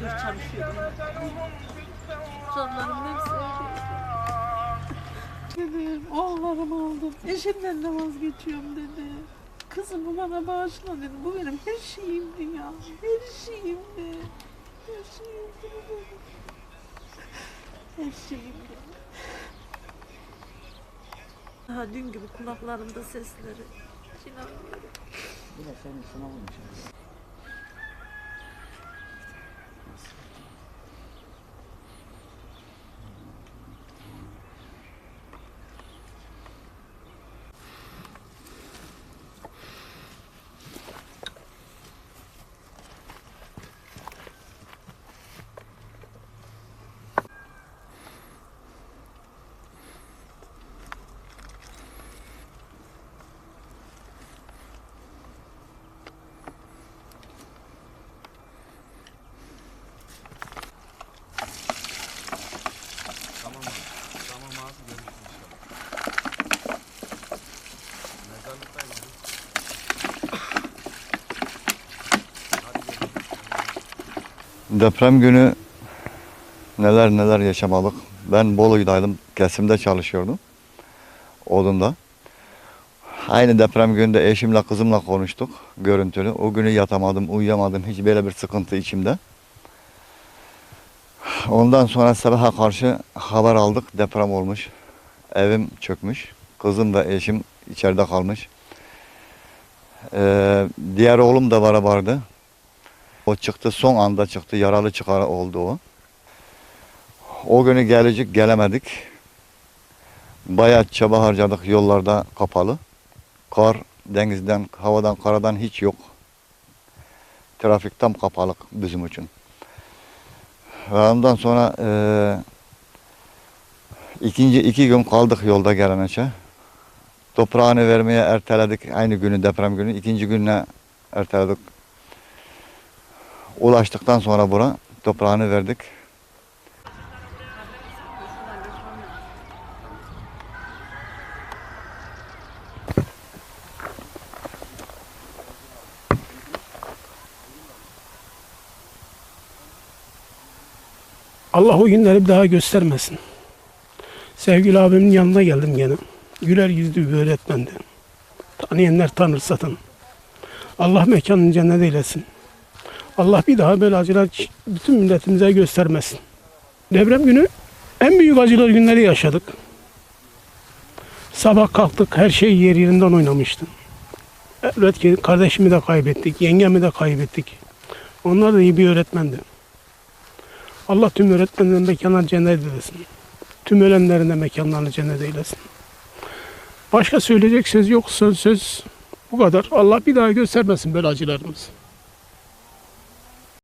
gündür çalışıyorum. Canlarım hepsi. Dedim oğullarımı aldım. Eşimden de vazgeçiyorum dedi. Kızımı bana bağışla dedi. Bu benim her şeyimdi ya. Her şeyimdi. Her şeyimdi. Her şeyimdi. Daha dün gibi kulaklarımda sesleri. İnanmıyorum. Bu da senin sınavınmış. Yes. Deprem günü neler neler yaşamadık. Ben Bolu'daydım. Kesimde çalışıyordum. Odunda. Aynı deprem günde eşimle kızımla konuştuk. Görüntülü. O günü yatamadım, uyuyamadım. Hiç böyle bir sıkıntı içimde. Ondan sonra sabaha karşı haber aldık. Deprem olmuş. Evim çökmüş. Kızım ve eşim içeride kalmış. Ee, diğer oğlum da var vardı. O çıktı son anda çıktı. Yaralı çıkar oldu o. O günü gelecek gelemedik. Bayağı çaba harcadık yollarda kapalı. Kar denizden, havadan, karadan hiç yok. Trafik tam kapalı bizim için. Ve ondan sonra eee ikinci iki gün kaldık yolda geleneçe. Toprağını vermeye erteledik aynı günü deprem günü. ikinci gününe erteledik. Ulaştıktan sonra bura toprağını verdik. Allah o günleri bir daha göstermesin. Sevgili abimin yanına geldim gene. Güler yüzlü bir öğretmendi. Tanıyanlar tanır zaten. Allah mekanını cennet eylesin. Allah bir daha böyle acılar bütün milletimize göstermesin. Deprem günü en büyük acılar günleri yaşadık. Sabah kalktık her şey yer yerinden oynamıştı. Evet ki kardeşimi de kaybettik, yengemi de kaybettik. Onlar da iyi bir öğretmendi. Allah tüm öğretmenlerin mekanlarını cennet eylesin. Tüm ölenlerin de mekanlarını cennet eylesin. Başka söyleyecek söz yok. Söz söz bu kadar. Allah bir daha göstermesin böyle acılarımızı.